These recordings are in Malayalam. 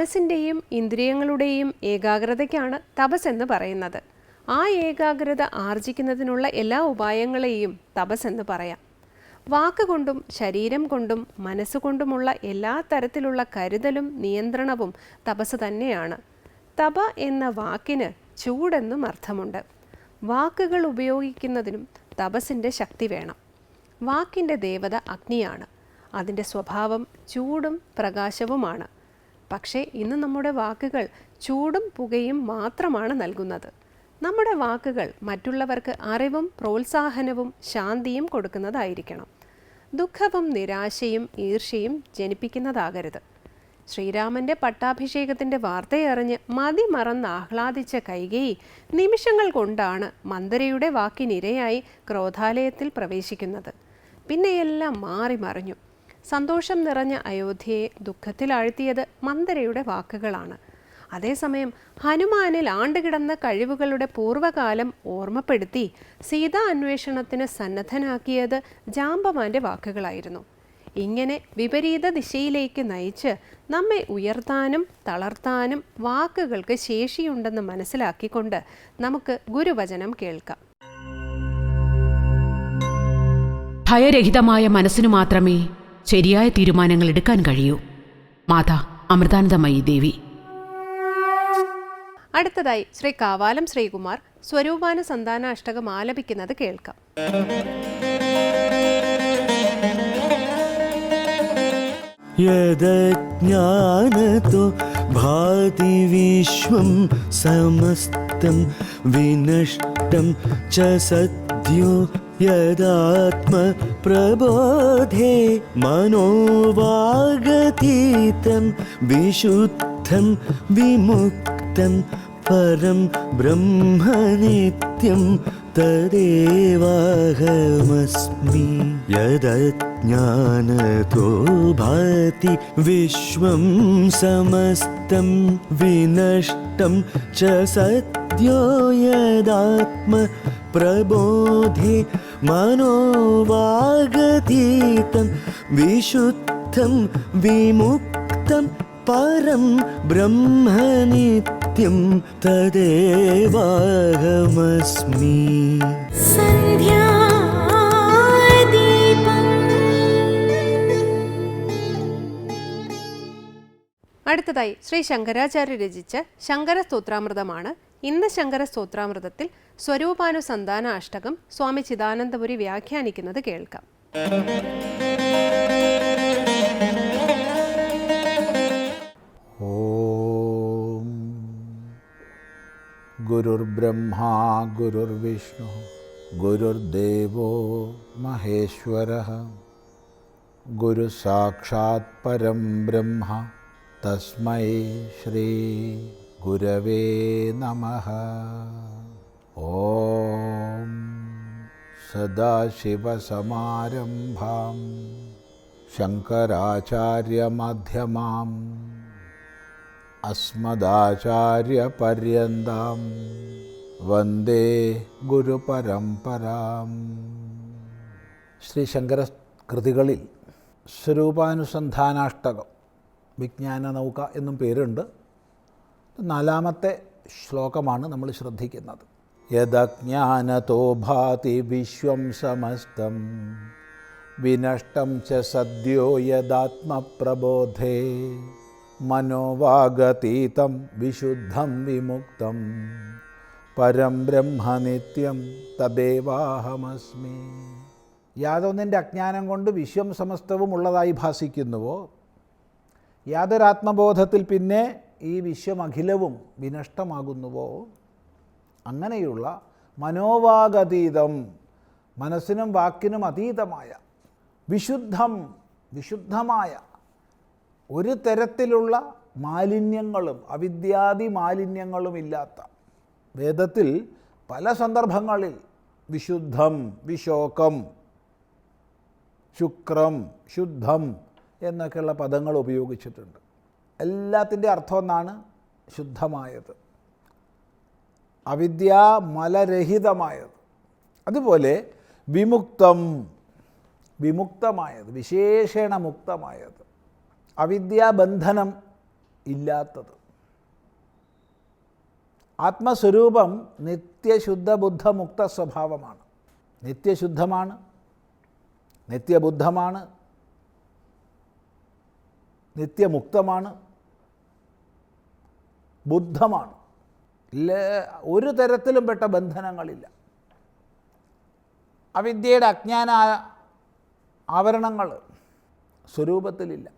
മനസ്സിന്റെയും ഇന്ദ്രിയങ്ങളുടെയും ഏകാഗ്രതയ്ക്കാണ് തപസ് എന്ന് പറയുന്നത്. ആ ഏകാഗ്രത ആർജിക്കുന്നതിനുള്ള എല്ലാ ഉപായങ്ങളെയും തപസ് എന്ന് പറയാം. വാക്കുകൊണ്ടും ശരീരം കൊണ്ടും മനസ്സുകൊണ്ടുമുള്ള എല്ലാ തരത്തിലുള്ള കരുതലും നിയന്ത്രണവും തപസ് തന്നെയാണ്. തപ എന്ന വാക്കിന് ചൂടെന്നും അർത്ഥമുണ്ട്. വാക്കുകൾ ഉപയോഗിക്കുന്നതിനും തപസ്സിന്റെ ശക്തി വേണം. വാക്കിന്റെ ദേവത അഗ്നിയാണ്. അതിന്റെ സ്വഭാവം ചൂടും പ്രകാശവുമാണ്. പക്ഷേ ഇന്ന് നമ്മുടെ വാക്കുകൾ ചൂടും പുകയും മാത്രമാണ് നൽകുന്നത്. നമ്മുടെ വാക്കുകൾ മറ്റുള്ളവർക്ക് അറിവും പ്രോത്സാഹനവും ശാന്തിയും കൊടുക്കുന്നതായിരിക്കണം. ദുഃഖവും നിരാശയും ഈർഷ്യയും ജനിപ്പിക്കുന്നതാകരുത്. ശ്രീരാമന്റെ പട്ടാഭിഷേകത്തിന്റെ വാർത്തയറിഞ്ഞ് മതി മറന്ന് ആഹ്ലാദിച്ച കൈകേയി നിമിഷങ്ങൾ കൊണ്ടാണ് മന്ദരയുടെ വാക്കിനിരയായി ക്രോധാലയത്തിൽ പ്രവേശിക്കുന്നത്. പിന്നെയെല്ലാം മാറി മറിഞ്ഞു. സന്തോഷം നിറഞ്ഞ അയോധ്യയെ ദുഃഖത്തിലാഴ്ത്തിയത് മന്ദരയുടെ വാക്കുകളാണ്. അതേസമയം ഹനുമാനിൽ ആണ്ടുകിടന്ന കഴിവുകളുടെ പൂർവകാലം ഓർമ്മപ്പെടുത്തി സീതാ അന്വേഷണത്തിന് സന്നദ്ധനാക്കിയത് ജാമ്പവാന്റെ വാക്കുകളായിരുന്നു. ഇങ്ങനെ വിപരീത ദിശയിലേക്ക് നയിച്ച് നമ്മെ ഉയർത്താനും തളർത്താനും വാക്കുകൾക്ക് ശേഷിയുണ്ടെന്ന് മനസ്സിലാക്കിക്കൊണ്ട് നമുക്ക് ഗുരുവചനം കേൾക്കാം. ഭയരഹിതമായ മനസ്സിനു മാത്രമേ ശരിയായ തീരുമാനങ്ങൾ എടുക്കാൻ കഴിയൂ. മാതാ അമൃതാനന്ദമയി ദേവി. അടുത്തതായി ശ്രീ കാവാലം ശ്രീകുമാർ സ്വരൂപാന സന്താന അഷ്ടകം ആലപിക്കുന്നത് കേൾക്കാം. യജ്ഞാനത്തോ ഭാതി വിശ്വം സമസ്തം വിനഷ്ടം ച സത്യം सद्यो यदात्मप्रबोधे मनोवागतीतं विशुद्धं विमुक्तं परं ब्रह्म नित्यं तदेवाहमस्मि यदज्ञानतो भाति विश्वं समस्तं विनष्टं च सद्यो यदात्म പ്രബോധി മനോവാഗതീതം വിശുദ്ധം വിമുക്തം പരം ബ്രഹ്മനിത്യം തദേവാഹമസ്മി അടുത്തതായി ശ്രീ ശങ്കരാചാര്യ രചിച്ച ശങ്കര സ്തോത്രാമൃതമാണ് ഇന്ന് ശങ്കര സ്തോത്രാമൃതത്തിൽ സ്വരൂപാനുസന്ധാന അഷ്ടകം സ്വാമി ചിദാനന്ദപുരി വ്യാഖ്യാനിക്കുന്നത് കേൾക്കാം. ഓം ഗുരുർബ്രഹ്മാ ഗുരുർവിഷ്ണു ഗുരുർദേവോ മഹേശ്വര ഗുരു സാക്ഷാത് പരം ബ്രഹ്മ തസ്മൈ ശ്രീ ഗുരവേ നമ ഓം സദാശിവസമാരംഭാം ശങ്കരാചാര്യമധ്യമാം അസ്മദാചാര്യപര്യന്താം വന്ദേ ഗുരുപരമ്പരാം ശ്രീ ശങ്കര കൃതികളിൽ സ്വരൂപാനുസന്ധാനാഷ്ടകം വിജ്ഞാന നൗക എന്നും പേരുണ്ട്. നാലാമത്തെ ശ്ലോകമാണ് നമ്മൾ ശ്രദ്ധിക്കുന്നത്. യദജ്ഞാനതോ ഭാതി വിശ്വം സമസ്തം വിനഷ്ടം ച സദ്യോ യദാത്മപ്രബോധേ മനോവാഗതീതം വിശുദ്ധം വിമുക്തം പരം ബ്രഹ്മനിത്യം തദേവാഹമസ്മി. യാതൊന്നിന്റെ അജ്ഞാനം കൊണ്ട് വിശ്വം സമസ്തവും ഉള്ളതായി ഭാസിക്കുന്നുവോ? യാതൊരാത്മബോധത്തിൽ പിന്നെ ഈ വിശ്വമഖിലവും വിനഷ്ടമാകുന്നുവോ? അങ്ങനെയുള്ള മനോവാഗതീതം മനസ്സിനും വാക്കിനും അതീതമായ വിശുദ്ധം വിശുദ്ധമായ ഒരു തരത്തിലുള്ള മാലിന്യങ്ങളും അവിദ്യാദി മാലിന്യങ്ങളും ഇല്ലാത്ത വേദത്തിൽ പല സന്ദർഭങ്ങളിൽ വിശുദ്ധം വിശോകം ശുക്രം ശുദ്ധം എന്നൊക്കെയുള്ള പദങ്ങൾ ഉപയോഗിച്ചിട്ടുണ്ട്. എല്ലാത്തിന്റെ അർത്ഥം ഒന്നാണ് ശുദ്ധമായത്. അവിദ്യ മലരഹിതമായത്. അതുപോലെ വിമുക്തം വിമുക്തമായത് വിശേഷണ മുക്തമായത്. അവിദ്യാബന്ധനം ഇല്ലാത്തത്. ആത്മസ്വരൂപം നിത്യശുദ്ധ ബുദ്ധമുക്ത സ്വഭാവമാണ്. നിത്യശുദ്ധമാണ് നിത്യബുദ്ധമാണ് നിത്യമുക്തമാണ് ബുദ്ധമാണ്. ഒരു തരത്തിലും പെട്ട ബന്ധനങ്ങളില്ല. അവിദ്യയുടെ അജ്ഞാന ആവരണങ്ങൾ സ്വരൂപത്തിലില്ല.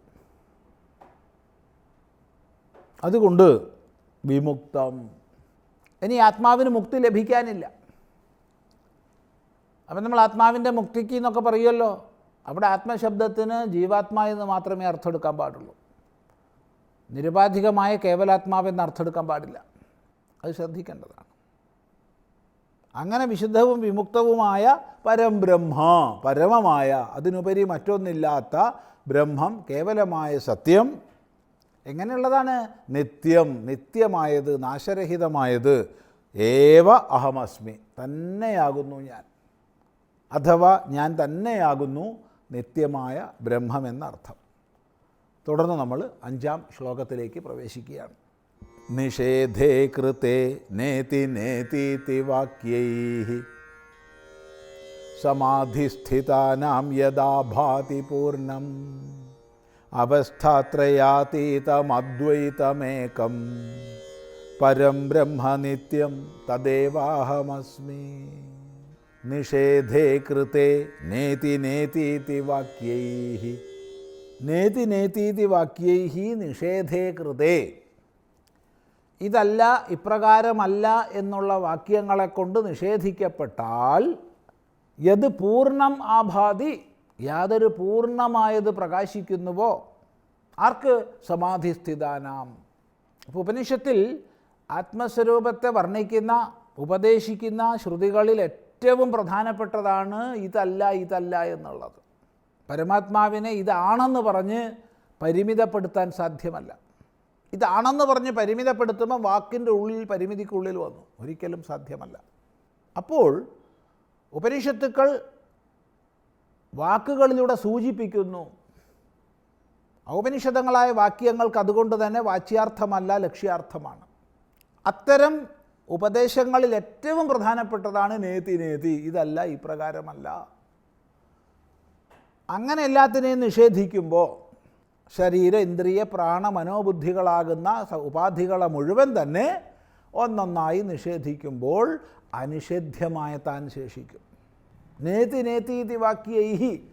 അതുകൊണ്ട് വിമുക്തം. ഇനി ആത്മാവിന് മുക്തി ലഭിക്കാനില്ല. അപ്പം നമ്മൾ ആത്മാവിന്റെ മുക്തിക്ക് എന്നൊക്കെ പറയുമല്ലോ. അവിടെ ആത്മശബ്ദത്തിന് ജീവാത്മാ എന്ന് മാത്രമേ അർത്ഥം എടുക്കാൻ പാടുള്ളൂ. നിരുപാധികമായ കേവലാത്മാവെന്ന് അർത്ഥമെടുക്കാൻ പാടില്ല. അത് ശ്രദ്ധിക്കേണ്ടതാണ്. അങ്ങനെ വിശുദ്ധവും വിമുക്തവുമായ പരംബ്രഹ്മ പരമമായ അതിനുപരി മറ്റൊന്നില്ലാത്ത ബ്രഹ്മം കേവലമായ സത്യം എങ്ങനെയുള്ളതാണ്? നിത്യം നിത്യമായത് നാശരഹിതമായത് ഏവ അഹമസ്മി തന്നെയാകുന്നു ഞാൻ. അഥവാ ഞാൻ തന്നെയാകുന്നു നിത്യമായ ബ്രഹ്മമെന്നർത്ഥം. തുടർന്ന് നമ്മൾ അഞ്ചാം ശ്ലോകത്തിലേക്ക് പ്രവേശിക്കുകയാണ്. നിഷേധേ കൃതേ നേതി നേതീതി വാക്യൈ സമാധിസ്ഥിതാനാം യഥാ ഭാതി പൂർണം. അവസ്ഥാത്രയാതീതമദ്വൈതമേകം. പരം ബ്രഹ്മനിത്യം തദേവാഹമസ്മി. നിഷേധേ കൃതേ നേതി നേതീതി വാക്യൈ നേതി നേതീതി വാക്യൈഹി നിഷേധേ കൃതേ. ഇതല്ല ഇപ്രകാരമല്ല എന്നുള്ള വാക്യങ്ങളെ കൊണ്ട് നിഷേധിക്കപ്പെട്ടാൽ യത് പൂർണം ആഭാതി യാതൊരു പൂർണമായത് പ്രകാശിക്കുന്നുവോ? ആർക്ക് സമാധിസ്ഥിതാനാം? അപ്പോൾ ഉപനിഷത്തിൽ ആത്മസ്വരൂപത്തെ വർണിക്കുന്ന ഉപദേശിക്കുന്ന ശ്രുതികളിൽ ഏറ്റവും പ്രധാനപ്പെട്ടതാണ് ഇതല്ല ഇതല്ല എന്നുള്ളത്. പരമാത്മാവിനെ ഇതാണെന്ന് പറഞ്ഞ് പരിമിതപ്പെടുത്താൻ സാധ്യമല്ല. ഇതാണെന്ന് പറഞ്ഞ് പരിമിതപ്പെടുത്തുമ്പോൾ വാക്കിന്റെ ഉള്ളിൽ പരിമിതിക്കുള്ളിൽ വന്നു. ഒരിക്കലും സാധ്യമല്ല. അപ്പോൾ ഉപനിഷത്തുക്കൾ വാക്കുകളിലൂടെ സൂചിപ്പിക്കുന്നു. ഔപനിഷദങ്ങളായ വാക്യങ്ങൾക്ക് അതുകൊണ്ട് തന്നെ വാച്യാർത്ഥമല്ല ലക്ഷ്യാർത്ഥമാണ്. അത്തരം ഉപദേശങ്ങളിൽ ഏറ്റവും പ്രധാനപ്പെട്ടതാണ് നേതി നേതി. ഇതല്ല ഇപ്രകാരമല്ല. അങ്ങനെ എല്ലാത്തിനെയും നിഷേധിക്കുമ്പോൾ ശരീര ഇന്ദ്രിയ പ്രാണ മനോബുദ്ധികളാകുന്ന ഉപാധികളെ മുഴുവൻ തന്നെ ഒന്നൊന്നായി നിഷേധിക്കുമ്പോൾ അനിഷേധ്യമായ താൻ ശേഷിക്കും. നേതി നേത്തീതി വാക്യൈഹി.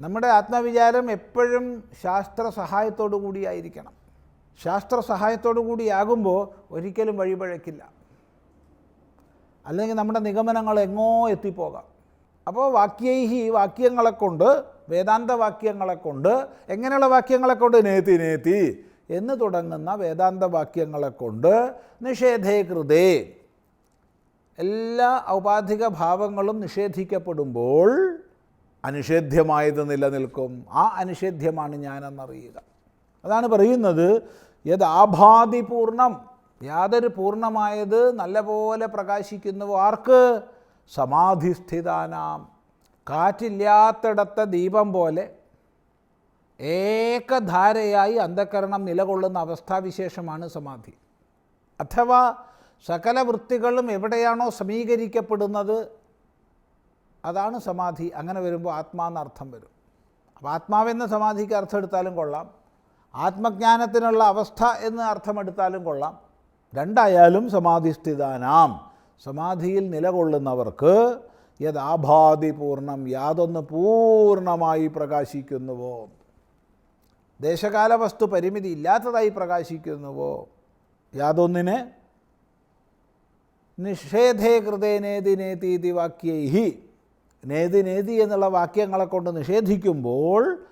നമ്മുടെ ആത്മവിചാരം എപ്പോഴും ശാസ്ത്ര സഹായത്തോടു കൂടിയായിരിക്കണം ശാസ്ത്ര സഹായത്തോടു കൂടിയാകുമ്പോൾ ഒരിക്കലും വഴിപഴക്കില്ല. അല്ലെങ്കിൽ നമ്മുടെ നിഗമനങ്ങൾ എങ്ങോ എത്തിപ്പോകാം. അപ്പോൾ വാക്യൈഹി വാക്യങ്ങളെ കൊണ്ട് വേദാന്ത വാക്യങ്ങളെ കൊണ്ട് എങ്ങനെയുള്ള വാക്യങ്ങളെ കൊണ്ട്? നേതി നേതി എന്ന് തുടങ്ങുന്ന വേദാന്ത വാക്യങ്ങളെ കൊണ്ട് നിഷേധേ കൃതേ. എല്ലാ ഔപാധിക ഭാവങ്ങളും നിഷേധിക്കപ്പെടുമ്പോൾ അനിഷേധ്യമായത് നിലനിൽക്കും. ആ അനിഷേധ്യമാണ് ഞാനെന്നറിയുക. അതാണ് പറയുന്നത് യത് ആഭാതിപൂർണം യാതൊരു പൂർണമായത് നല്ലപോലെ പ്രകാശിക്കുന്നുവോ ആർക്ക്? സമാധിസ്ഥിതാനാം. കാറ്റില്ലാത്തിടത്ത ദീപം പോലെ ഏകധാരയായി അന്ധകരണം നിലകൊള്ളുന്ന അവസ്ഥാവിശേഷമാണ് സമാധി. അഥവാ സകല വൃത്തികളും എവിടെയാണോ സമീകരിക്കപ്പെടുന്നത് അതാണ് സമാധി. അങ്ങനെ വരുമ്പോൾ ആത്മാന്നർത്ഥം വരും. അപ്പോൾ ആത്മാവെന്ന സമാധിക്ക് അർത്ഥം എടുത്താലും കൊള്ളാം. ആത്മജ്ഞാനത്തിനുള്ള അവസ്ഥ എന്ന് അർത്ഥമെടുത്താലും കൊള്ളാം. രണ്ടായാലും സമാധിസ്ഥിതാനാം. സമാധിയിൽ നിലകൊള്ളുന്നവർക്ക് യഥാഭാതി പൂർണം യാതൊന്ന് പൂർണമായി പ്രകാശിക്കുന്നുവോ? ദേശകാല വസ്തു പരിമിതി ഇല്ലാത്തതായി പ്രകാശിക്കുന്നുവോ? യാതൊന്നിന്? നിഷേധേ കൃതേ നേതി നേതീതി വാക്യൈഹി. നേതി നേതി എന്നുള്ള വാക്യങ്ങളെ കൊണ്ട് നിഷേധിക്കുമ്പോൾ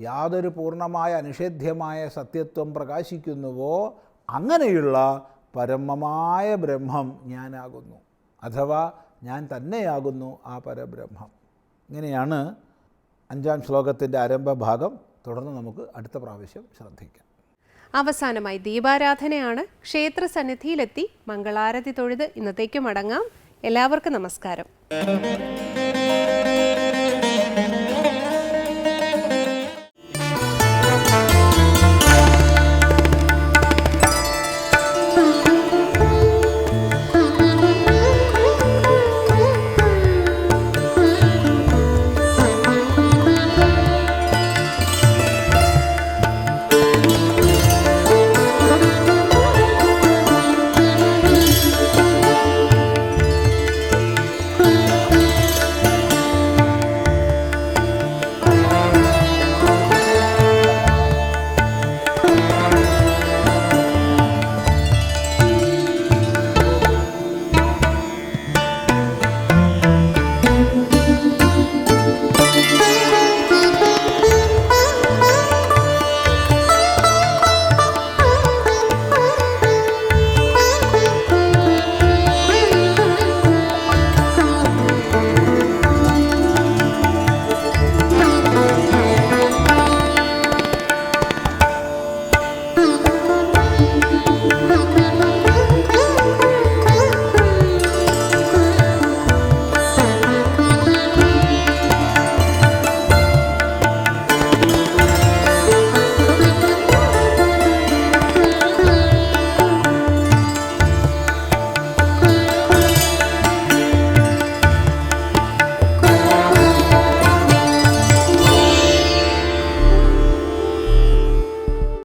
യാതൊരു പൂർണമായ അനിഷേധ്യമായ സത്യത്വം പ്രകാശിക്കുന്നുവോ? അങ്ങനെയുള്ള പരമമായ ബ്രഹ്മം ഞാനാകുന്നു. അഥവാ ഞാൻ തന്നെയാകുന്നു ആ പരബ്രഹ്മം. ഇങ്ങനെയാണ് അഞ്ചാം ശ്ലോകത്തിന്റെ ആരംഭഭാഗം. തുടർന്ന് നമുക്ക് അടുത്ത പ്രാവശ്യം ശ്രദ്ധിക്കാം. അവസാനമായി ദീപാരാധനയാണ്. ക്ഷേത്ര സന്നിധിയിലെത്തി മംഗളാരതി തൊഴുത് ഇന്നത്തേക്ക് മടങ്ങാം. എല്ലാവർക്കും നമസ്കാരം.